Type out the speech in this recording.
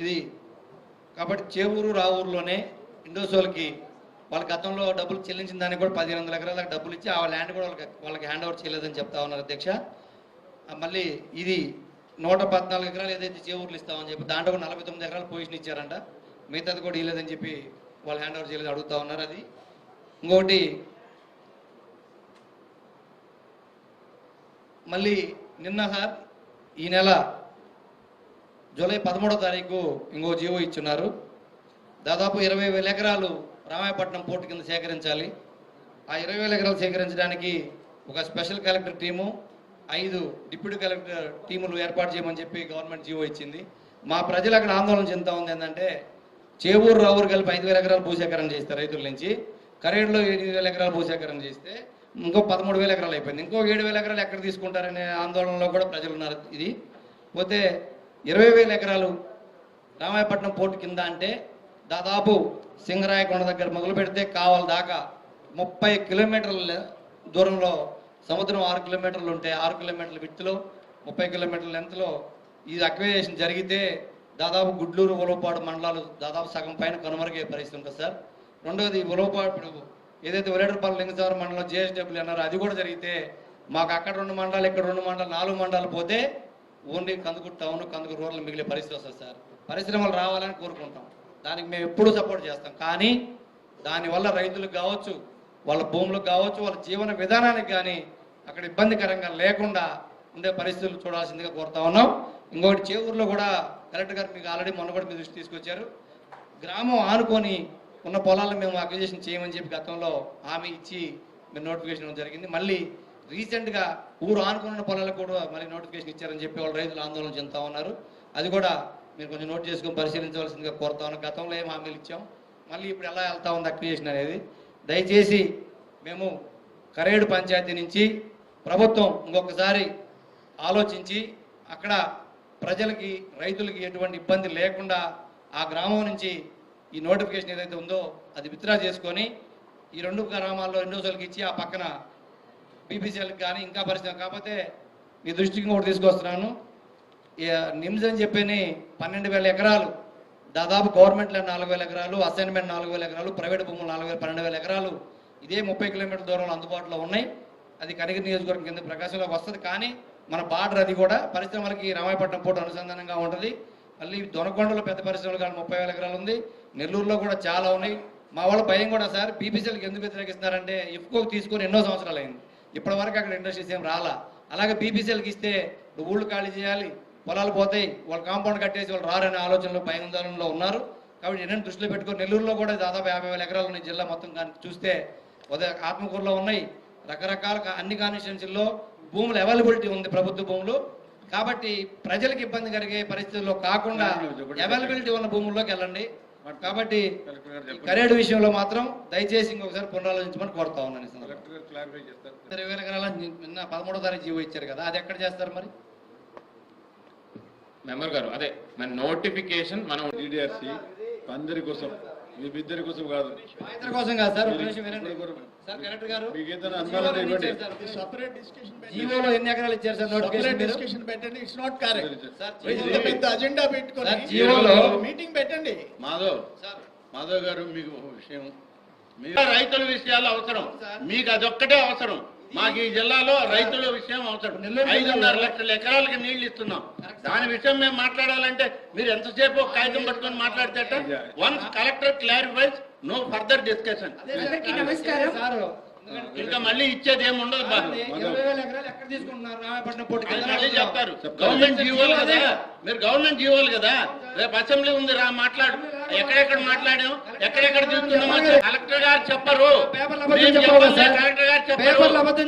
ఇది కాబట్టి చేవూరు రావూరులోనే ఇండోసోల్కి వాళ్ళ గతంలో డబ్బులు చెల్లించిన దానికి కూడా పదిహేను వందల ఎకరాలకు డబ్బులు ఇచ్చి ఆ ల్యాండ్ కూడా వాళ్ళకి వాళ్ళకి హ్యాండ్ ఓవర్ చేయలేదని చెప్తా ఉన్నారు అధ్యక్ష. మళ్ళీ ఇది నూట పద్నాలుగు ఎకరాలు ఏదైతే చేవూర్లు ఇస్తామని చెప్పి దాంట్లో కూడా నలభై తొమ్మిది ఎకరాలు పొజిషన్ ఇచ్చారంట. మిగతాది కూడా ఇవ్వలేదని చెప్పి వాళ్ళు హ్యాండ్ ఓవర్ చేయలేదు అడుగుతా ఉన్నారు అది. ఇంకొకటి మళ్ళీ నిన్న సార్ ఈ నెల జూలై పదమూడో తారీఖు ఇంకో జీవో ఇచ్చున్నారు. దాదాపు ఇరవై వేల ఎకరాలు రామాయపట్నం పోర్టు కింద సేకరించాలి. ఆ ఇరవై వేల ఎకరాలు సేకరించడానికి ఒక స్పెషల్ కలెక్టర్ టీము ఐదు డిప్యూటీ కలెక్టర్ టీములు ఏర్పాటు చేయమని చెప్పి గవర్నమెంట్ జీవో ఇచ్చింది. మా ప్రజలు అక్కడ ఆందోళన చెందుతా ఉంది ఏంటంటే చేవూరు రావూరు కలిపి ఐదు వేల ఎకరాలు భూసేకరణ చేస్తారు రైతుల నుంచి. కరేడులో ఎనిమిది వేల ఎకరాలు భూసేకరణ చేస్తే ఇంకో పదమూడు వేల ఎకరాలు అయిపోయింది. ఇంకో ఏడు వేల ఎకరాలు ఎక్కడ తీసుకుంటారనే ఆందోళనలో కూడా ప్రజలు ఉన్నారు ఇది. పోతే ఇరవై వేల ఎకరాలు రామాయపట్నం పోర్టు కింద అంటే దాదాపు సింగరాయకొండ దగ్గర మొదలు పెడితే కావాలి దాకా ముప్పై కిలోమీటర్ల దూరంలో సముద్రం ఆరు కిలోమీటర్లు ఉంటే ఆరు కిలోమీటర్ల విత్తులో ముప్పై కిలోమీటర్ల లెంత్లో ఇది అక్వేషన్ జరిగితే దాదాపు గుడ్లూరు ఉలవపాడు మండలాలు దాదాపు సగం పైన కనుమరుగే పరిస్థితి ఉంటుంది సార్. రెండవది ఉలవపాడు ఏదైతే ఒరేడరపల్లి లింగసావరం మండలం జేఎస్డబ్ల్యూ అన్నారో అది కూడా జరిగితే మాకు అక్కడ రెండు మండలాలు ఇక్కడ రెండు మండలాలు నాలుగు మండలాలు పోతే ఓన్లీ కందుకు టౌన్ కందుకు రూరల్ మిగిలే పరిస్థితి వస్తుంది సార్. పరిశ్రమలు రావాలని కోరుకుంటాం. దానికి మేము ఎప్పుడూ సపోర్ట్ చేస్తాం. కానీ దానివల్ల రైతులకు కావచ్చు వాళ్ళ భూములకు కావచ్చు వాళ్ళ జీవన విధానానికి కానీ అక్కడ ఇబ్బందికరంగా లేకుండా ఉండే పరిస్థితులు చూడాల్సిందిగా కోరుతా ఉన్నాం. ఇంకొకటి చేవూరులో కూడా కలెక్టర్ గారు మీకు ఆల్రెడీ మొన్న కూడా మీ దృష్టి తీసుకొచ్చారు. గ్రామం ఆనుకొని ఉన్న పొలాలను మేము అక్విజేషన్ చేయమని చెప్పి గతంలో హామీ ఇచ్చి మీరు నోటిఫికేషన్ జరిగింది. మళ్ళీ రీసెంట్గా ఊరు ఆనుకున్న పనులకు పొలాలకు కూడా మళ్ళీ నోటిఫికేషన్ ఇచ్చారని చెప్పి వాళ్ళు రైతులు ఆందోళన చెందుతా ఉన్నారు. అది కూడా మీరు కొంచెం నోట్ చేసుకొని పరిశీలించవలసిందిగా కోరుతా ఉన్నాం. గతంలో ఏం హామీలు ఇచ్చాం? మళ్ళీ ఇప్పుడు ఎలా వెళ్తా ఉంది అక్రియేషన్ అనేది? దయచేసి మేము కరేడు పంచాయతీ నుంచి ప్రభుత్వం ఇంకొకసారి ఆలోచించి అక్కడ ప్రజలకి రైతులకి ఎటువంటి ఇబ్బంది లేకుండా ఆ గ్రామం నుంచి ఈ నోటిఫికేషన్ ఏదైతే ఉందో అది విత్డ్రా చేసుకొని ఈ రెండు గ్రామాల్లో రెండు రోజులకి ఇచ్చి ఆ పక్కన బీపీసీఎల్కి కానీ ఇంకా పరిస్థితి కాకపోతే మీ దృష్టికి కూడా తీసుకొస్తున్నాను. నిమ్స్ అని చెప్పని పన్నెండు వేల ఎకరాలు దాదాపు గవర్నమెంట్ ల్యాండ్ నాలుగు వేల ఎకరాలు అసైన్మెంట్ నాలుగు వేల ఎకరాలు ప్రైవేట్ భూములు నాలుగు వేల పన్నెండు వేల ఎకరాలు ఇదే ముప్పై కిలోమీటర్ల దూరంలో అందుబాటులో ఉన్నాయి. అది కనిగిరి నియోజకవర్గం కింద ప్రకాశంలోకి వస్తుంది. కానీ మన బార్డర్ అది కూడా పరిశ్రమలకి రామాయపట్నం పోర్టు అనుసంధానంగా ఉంటుంది. మళ్ళీ దొనకొండలో పెద్ద పరిశ్రమలు కానీ ముప్పై వేల ఎకరాలు ఉంది. నెల్లూరులో కూడా చాలా ఉన్నాయి. మా వాళ్ళ భయం కూడా సార్ బీపీసీలకు ఎందుకు వ్యతిరేకిస్తున్నారంటే ఇఫ్కోకి తీసుకొని ఎన్నో సంవత్సరాలు అయింది. ఇప్పటి వరకు అక్కడ ఇండస్ట్రీస్ ఏం రాలా. అలాగే బీపీసీఎల్కి ఇస్తే ఊళ్ళు ఖాళీ చేయాలి పొలాలు పోతాయి వాళ్ళు కాంపౌండ్ కట్టేసి వాళ్ళు రారనే ఆలోచనలో భయాందోళనలో ఉన్నారు. కాబట్టి ఎన్నో దృష్టిలో పెట్టుకొని నెల్లూరులో కూడా దాదాపు యాభై వేల ఎకరాలు ఉన్నాయి జిల్లా మొత్తం కానీ చూస్తే. ఉదయ ఆత్మకూరులో ఉన్నాయి. రకరకాల అన్ని కాన్స్టిట్యున్సీల్లో భూములు అవైలబిలిటీ ఉంది ప్రభుత్వ భూములు. కాబట్టి ప్రజలకు ఇబ్బంది కలిగే పరిస్థితుల్లో కాకుండా అవైలబిలిటీ ఉన్న భూముల్లోకి వెళ్ళండి. కాబట్టి కరేడు విషయంలో మాత్రం దయచేసి ఇంకొకసారి పునరాలోచించమని కోరుతా ఉన్నాను క్లారిఫై చేస్తారు? ఇరవై ఎకరాల నిన్న పదమూడో తారీఖు జీవో ఇచ్చారు కదా అది ఎక్కడ చేస్తారు మరి? మెంబర్ గారు అదే మన నోటిఫికేషన్ మనం డిడిఆర్సి అందరి కోసం మీ ఇద్దరి కోసం కాదు ఇద్దరి కోసం. సార్ సార్ కలెక్టర్ గారు జీవోలో ఎన్ని ఎకరాలు ఇచ్చారు సార్ నోటిఫికేషన్? డిస్కషన్ పెట్టండి. ఇట్స్ నాట్ కరెక్ట్ పెద్ద అజెండా జీవోలో మీటింగ్ పెట్టండి. మాధవ్ సార్. మాధవ్ గారు మీకు ఒక విషయం రైతుల విషయాలు అవసరం. మీకు అదొక్కటే అవసరం. మాకు ఈ జిల్లాలో రైతుల విషయం అవసరం. ఐదున్నర లక్షల ఎకరాలకి నీళ్ళు ఇస్తున్నాం. దాని విషయం మేము మాట్లాడాలంటే మీరు ఎంతసేపు కాగితం పట్టుకొని మాట్లాడితే once collector clarifies no further discussion అదే సార్, అందరికీ నమస్కారం. సార్ ఇంకా మళ్ళీ ఇచ్చేది ఏమి ఉండదు మళ్ళీ చెప్తారు. గవర్నమెంట్ జీవోలు కదా. మీరు గవర్నమెంట్ జీవోలు కదా. రేపు అసెంబ్లీ ఉంది రా మాట్లాడు. ఎక్కడెక్కడ మాట్లాడాం ఎక్కడెక్కడ తీసుకున్నామో కలెక్టర్ గారు చెప్పరు. కలెక్టర్ గారు చెప్పరు.